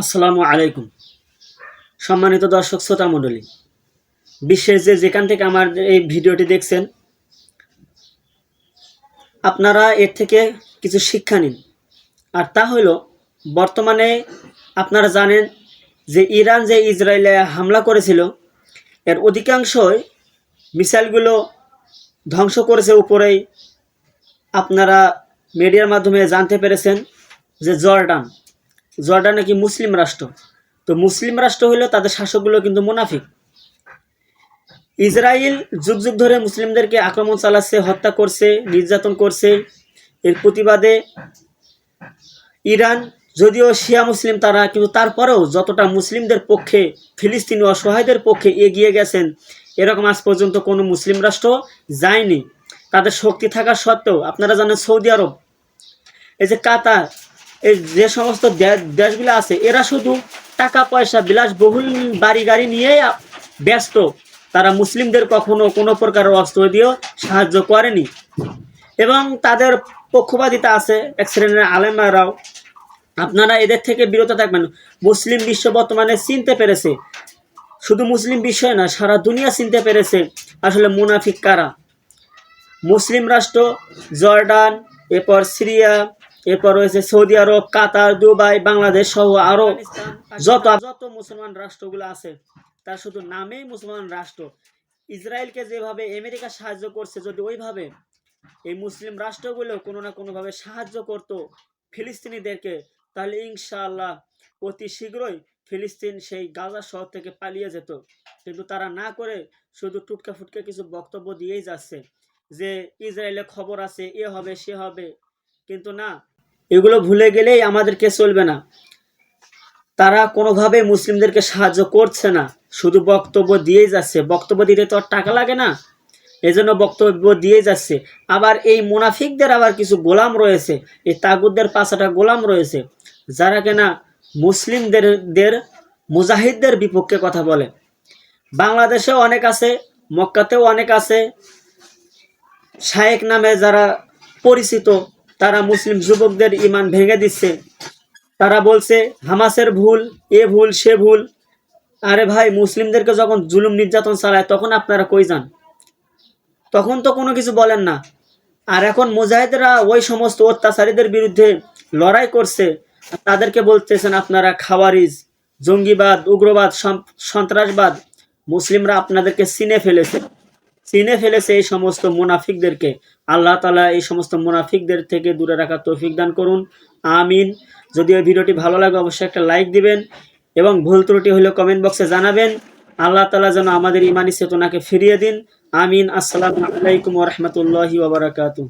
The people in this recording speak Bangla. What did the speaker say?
আসসালামু আলাইকুম। সম্মানিত দর্শক শ্রোতা মণ্ডলী, বিশ্বের যে যেখান থেকে আমার এই ভিডিওটি দেখছেন, আপনারা এর থেকে কিছু শিক্ষা নিন। আর তা হইল বর্তমানে আপনারা জানেন যে ইরান যে ইসরায়েলে হামলা করেছিল, এর অধিকাংশই মিসাইলগুলো ধ্বংস করেছে উপরেই। আপনারা মিডিয়ার মাধ্যমে জানতে পেরেছেন যে জর্ডান জর্ডান নাকি মুসলিম রাষ্ট্র। তো মুসলিম রাষ্ট্র হলেও তাদের শাসকগুলো কিন্তু মুনাফিক। ইসরায়েল যুগ যুগ ধরে মুসলিমদেরকে আক্রমণ চালাচ্ছে, হত্যা করছে, নির্যাতন করছে। এর প্রতিবাদে ইরান, যদিও শিয়া মুসলিম তারা, কিন্তু তারপরেও যতটা মুসলিমদের পক্ষে, ফিলিস্তিনি অসহায়দের পক্ষে এগিয়ে গেছেন, এরকম আজ পর্যন্ত কোনো মুসলিম রাষ্ট্র যায়নি। তাদের শক্তি থাকা সত্ত্বেও, আপনারা জানেন সৌদি আরব, এই যে কাতার এই যে সমস্ত দেশগুলো আছে, এরা শুধু টাকা, পয়সা, বিলাসবহুল বাড়ি, গাড়ি নিয়েই ব্যস্ত। তারা মুসলিমদের কখনো কোনো প্রকার অস্ত্র দিয়েও সাহায্য করেনি। এবং তাদের পক্ষপাতিতা আছে, এক শ্রেণির আলেমারাও। আপনারা এদের থেকে বিরত থাকবেন। মুসলিম বিশ্ব বর্তমানে চিনতে পেরেছে। শুধু মুসলিম বিষয় না সারা দুনিয়া চিনতে পেরেছে আসলে মুনাফিক কারা। মুসলিম রাষ্ট্র, জর্ডান, এরপর সিরিয়া এরপর রয়েছে Saudi Arab Qatar Dubai Bangladesh সহ আরও যত যত মুসলমান রাষ্ট্রগুলো আছে তার শুধু নামেই মুসলমান রাষ্ট্র। ইসরায়েলকে যেভাবে আমেরিকা সাহায্য করছে যদি ওইভাবে এই মুসলিম রাষ্ট্রগুলো কোনো না কোনোভাবে সাহায্য করত ফিলিস্তিনিদেরকে তাহলে ইনশাআল্লাহ অতি শীঘ্রই ফিলিস্তিন সেই গাজা শহর থেকে পালিয়ে যেত। কিন্তু তারা না করে শুধু টুটকা ফুটকা কিছু বক্তব্য দিয়েই যাচ্ছে যে ইসরায়েলে খবর আছে এ হবে সে হবে। কিন্তু না এগুলো ভুলে গেলেই আমাদেরকে চলবে না। তারা কোনোভাবে মুসলিমদেরকে সাহায্য করছে না। শুধু বক্তব্য দিয়েই যাচ্ছে। বক্তব্য দিতে তো আর টাকা লাগে না। এজন্য বক্তব্য দিয়ে যাচ্ছে। আবার এই মুনাফিকদের আবার কিছু গোলাম রয়েছে। এই তাগুদদের পাঁচটা গোলাম রয়েছে। যারা কিনা মুসলিমদের দের মুজাহিদদের বিপক্ষে কথা বলে। বাংলাদেশেও অনেক আছে, মক্কাতেও অনেক আছে। শায়েক নামে যারা পরিচিত তারা মুসলিম যুবকদের ইমান ভেঙে দিচ্ছে। তারা বলছে, হামাসের ভুল, এ ভুল, সে ভুল। আরে ভাই, মুসলিমদেরকে যখন জুলুম নির্যাতন চালায়, তখন আপনারা কই যান? তখন তো কোনো কিছু বলেন না। আর এখন মুজাহিদরা ওই সমস্ত অত্যাচারীদের বিরুদ্ধে লড়াই করছে। তাদেরকে বলতেছেন, আপনারা খাওয়ারিজ, জঙ্গিবাদ, উগ্রবাদ সন্ত্রাসবাদ, মুসলিমরা আপনাদেরকে চিনে ফেলেছে। চিনে ফেলেছে এই সমস্ত মুনাফিকদেরকে। আল্লাহ তালা এই সমস্ত মুনাফিকদের থেকে দূরে রাখার তৌফিক দান করুন। আমিন। যদি এই ভিডিওটি ভালো লাগে, অবশ্যই একটা লাইক দিবেন এবং ভুল ত্রুটি হলে কমেন্ট বক্সে জানাবেন। আল্লাহ তালা যেন আমাদের ইমানি চেতনাকে ফিরিয়ে দিন। আমিন। আসসালামু আলাইকুম ওরহমতুল্লাহি ওবরাকাতু